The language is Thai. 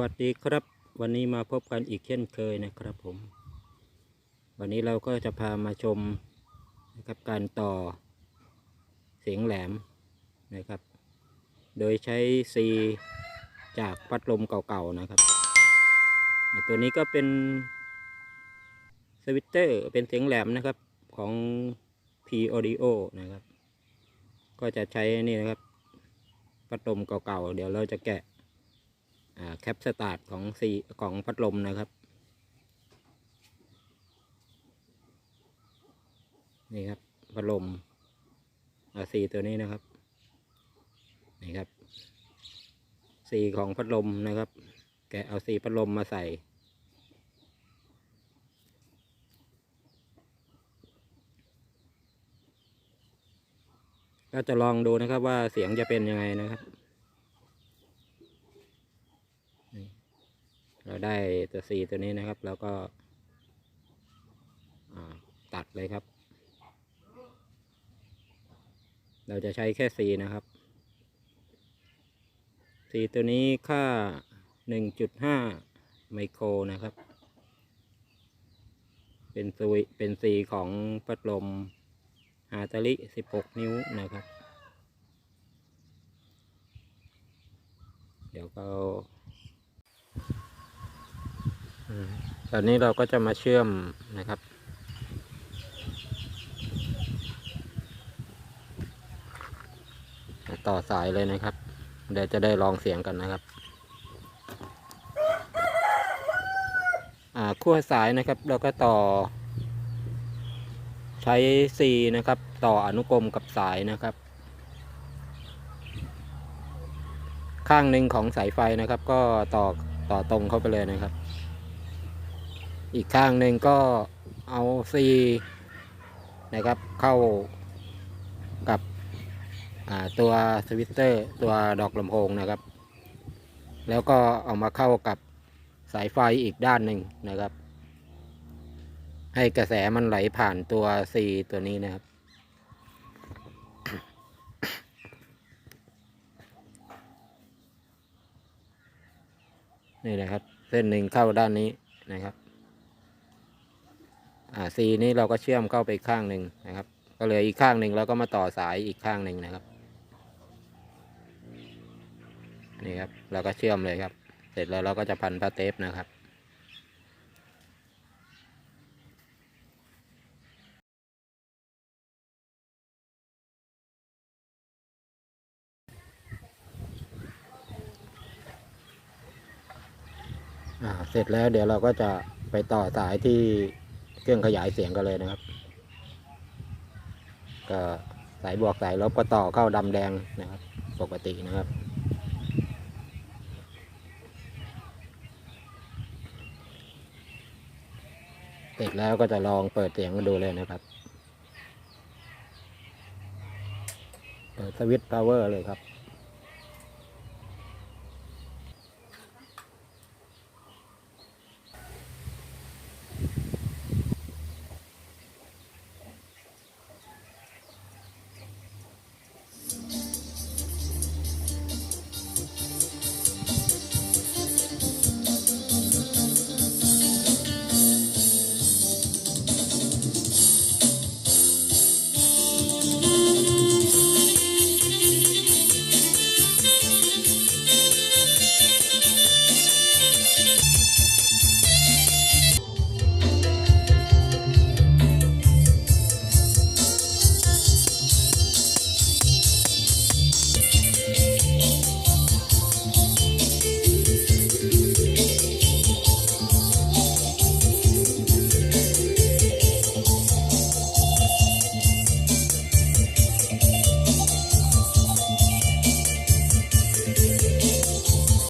วัสดีครับ วันนี้มาพบกันอีกเช่นเคยนะครับผม วันนี้เราก็จะพามาชมนะครับการต่อเสียงแหลมนะครับ โดยใช้ซีจากพัดลมเก่าๆนะครับ ตัวนี้ก็เป็นสวิตเตอร์เป็นเสียงแหลมนะครับของ P Audio นะครับ ก็จะใช้นี่นะครับพัดลมเก่าๆ เดี๋ยวเราจะแกะ แคปสตาร์ทของสีของพัดลมนะครับ นี่ครับพัดลมอาสีตัวนี้นะครับ นี่ครับสีของพัดลมนะครับ แกเอาสีพัดลมมาใส่ก็จะลองดูนะครับว่าเสียงจะเป็นยังไงนะครับ เราได้ตัวซีตัวนี้นะครับ แล้วก็ตัดเลยครับ เราจะใช้แค่ซีนะครับซีตัวนี้ค่า 1.5 ไมโครนะครับ เป็นซีเป็นซีของพัดลมฮาตาลิ 16 นิ้วนะครับ เดี๋ยวก็ ตอนนี้เราก็จะมาเชื่อมนะครับ ต่อสายเลยนะครับ เดี๋ยวจะได้ลองเสียงกันนะครับขั้วสายนะครับเราก็ต่อ ใช้ C นะครับ ต่ออนุกรมกับสายนะครับ ข้างหนึ่งของสายไฟนะครับ ก็ต่อต่อตรงเข้าไปเลยนะครับ อีกข้างหนึ่งก็เอา C นะครับเข้ากับตัวสวิตเตอร์ตัวดอกลำโพงนะครับ แล้วก็เอามาเข้ากับสายไฟอีกด้านหนึ่งนะครับ ให้กระแสมันไหลผ่านตัว C ตัวนี้นะครับ นี่นะครับ เส้นหนึ่งเข้าด้านนี้นะครับ อ่า C นี้เราก็เชื่อมเข้าไปข้างหนึ่งนะครับ ก็เหลยอีกข้างหนึ่งเราก็มาต่อสายอีกข้างหนึ่งนะครับ นี่ครับเราก็เชื่อมเลยครับ เสร็จแล้วเราก็จะพันผ้าเทปนะครับอ่าเสร็จแล้วเดี๋ยวเราก็จะไปต่อสายที่ เครื่องขยายเสียงกันเลยนะครับ ก็สายบวกสายลบก็ต่อเข้าดำแดงนะครับ ปกตินะครับเสร็จแล้วก็จะลองเปิดเสียงมาดูเลยนะครับ เปิดสวิตช์พาวเวอร์เลยครับ